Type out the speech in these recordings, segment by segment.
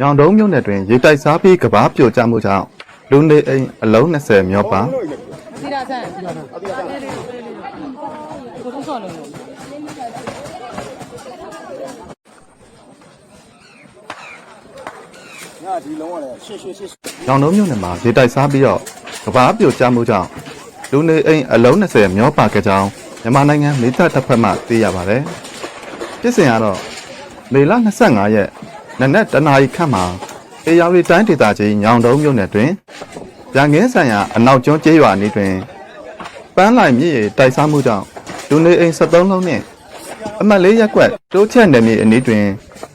ညောင်တုံးမြို့နယ်တွင်ရေတိုက်စားပြီးကဘာပြိုကျမှုကြောင့်လူနေအိမ်အလုံး20မြောက်ပါစီရာဆန်စီရာဆန်အပြားလေးလေးလေးလေးကိုထုံးဆော်လို့ငါဒီလုံးကလည်းရှင်းရှင်းရှင်းညောင်တုံးမြို့နယ်မှာရေတိုက်စားပြီးတော့ကဘာပြိုကျမှုကြောင့်လူနေအိမ်အလုံး20မြောက်ပါကြကြောင်းမြန်မာနိုင်ငံမိသက်တစ်ဖက်မှသိရပါတယ်။ဖြစ်စဉ်ကတော့မေလ25ရက် နနက်တနာရီခန့်မှာအေယာဝတီတိုင်းဒေသကြီးညောင်တုံးမြို့နယ်တွင်ရန်ကင်းဆိုင်ရာအနောက်ကျွန်းကျေးရွာနေတွင်ပန်းလိုက်မြစ်ရေတိုက်စားမှုကြောင့်လူနေအိမ်73လုံးနှင့်အမှတ်၄ရက်ကွက်တိုးချက်နယ်မြေအနီးတွင်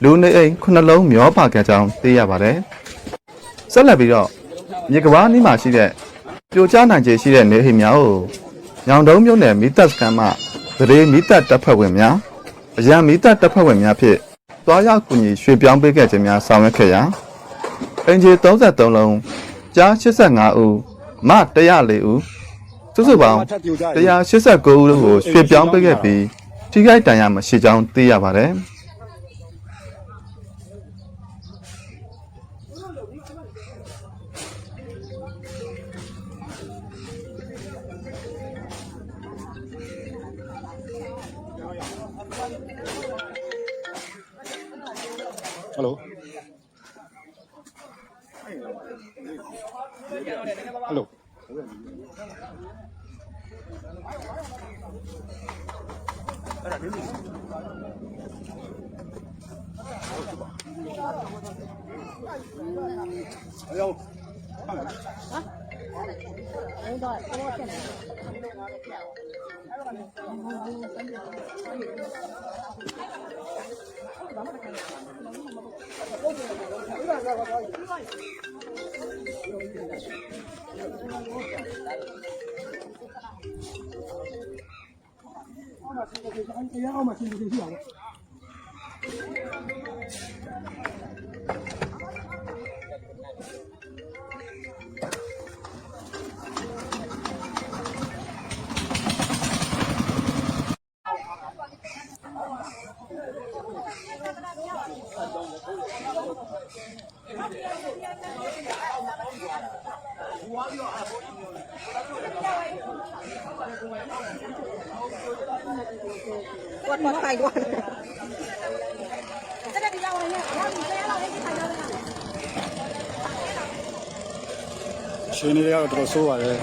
လူနေအိမ်9လုံးမျောပါခဲ့ကြောင်းသိရပါတယ်။ဆက်လက်ပြီးတော့မြေကဘာနီးမှာရှိတဲ့ပြိုကျနိုင်ခြေရှိတဲ့နေအိမ်များကိုညောင်တုံးမြို့နယ်မိသက်စခန်းမှသရေမိသက်တပ်ဖွဲ့ဝင်များအရန်မိသက်တပ်ဖွဲ့ဝင်များဖြင့် တွားရောက်ကူညီရွှေ့ပြောင်းပေးခဲ့ခြင်းများဆောင်ရွက်ခဲ့ရာအင်ဂျီ33လုံးကြား85ဦးမ104ဦးစုစုပေါင်းထပ်ပြိုကြတယ်189ဦးတို့ကိုရွှေ့ပြောင်းပေးခဲ့ပြီးထိခိုက်ဒဏ်ရာမရှိကြောင်းသိရပါတယ်။ Hello. Hello. Hello. Hello. Đúng rồi, đúng rồi. ဟယ်လိုဟယ်လိုအယော วัดวัดไข่ด้วย ရှင်နေရတော့တော်တော်ဆိုးပါတယ်